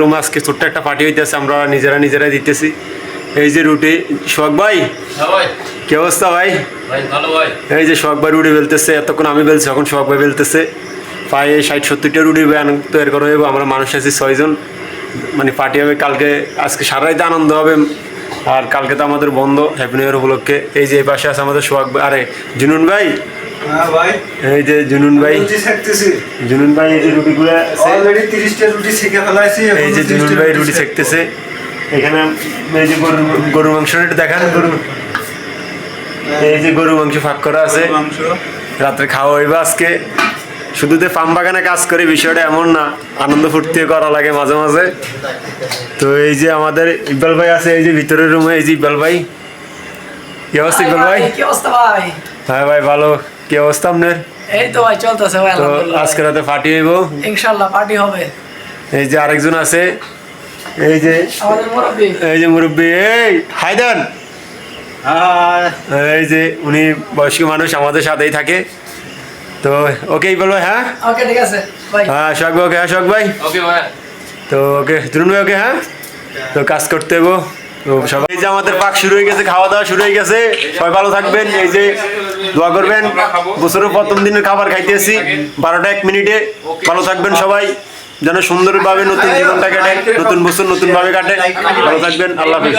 রুমে আজকে ছোট্ট একটা পার্টি হইতেছে আমরা নিজেরা নিজেরাই দিতেছি। এই যে রুটি ভাই? হ্যাঁ কি অবস্থা ভাই? ভাই ভাই। এই যে সোহাগ ভাই রুটি বেলতেছে এতক্ষণ আমি বেলছি এখন সোহাগ ভাই বেলতেছে। প্রায় ষাট সত্তরটা রুটি তৈরি করা হইব আমরা মানুষ আছি ছয়জন। মানে পার্টি হবে কালকে আজকে সারা আনন্দ হবে। আর কালকে তো আমাদের বন্ধ হ্যাপি নিউ ইয়ার উপলক্ষে। এই যে এই পাশে আছে আমাদের সোহাগ ভাই আরে জুনুন ভাই? এই যে জুনুন ভাই। জুনুন ভাই এই যে রুটিগুলো রুটি সেকে ফেলাইছি এই যে জুনুন ভাই রুটি সেকতেছি। এখানে এই যে গরু গরু মাংস দেখান। গরু এই যে গরু মাংস ফাঁক করা আছে। রাত্রে খাওয়া হইবে আজকে। শুধু যে পাম বাগানে কাজ করে বিষয়টা এমন না। আনন্দ ফুর্তি করা লাগে মাঝে মাঝে। তো এই যে আমাদের ইকবাল ভাই আছে এই যে ভিতরের রুমে এই যে ইকবাল ভাই। কি অবস্থা ইকবাল ভাই? ভাই? হ্যাঁ ভাই ভালো। কি অবস্থা আপনার? এই তো ভাই চলতেছে ভাই তো আলহামদুলিল্লাহ। আজকে রাতে পার্টি হইব? ইনশাআল্লাহ পার্টি হবে। এই যে আরেকজন আছে এই যে আমাদের মুরব্বী। এই যে মুরব্বি এই হায়দান এই যে উনি বয়স্ক মানুষ আমাদের সাথেই থাকে। তো ওকে বলব হ্যাঁ? ওকে ঠিক আছে ভাই। হ্যাঁ শখ ভাই ওকে হ্যাঁ শখ ভাই। ওকে ভাই। তো ওকে জুনুন ভাই ওকে হ্যাঁ? তো কাজ করতে হব সবাই এই যে আমাদের পাক শুরু হয়ে গেছে, খাওয়া দাওয়া শুরু হয়ে গেছে। সবাই ভালো থাকবেন, এই যে দোয়া করবেন। বছরের প্রথম দিনের খাবার খাইতেছি, বারোটা এক মিনিটে। ভালো থাকবেন সবাই, যেন সুন্দরভাবে নতুন জীবনটা কাটে, নতুন বছর নতুন ভাবে কাটে। ভালো থাকবেন, আল্লাহ হাফিজ।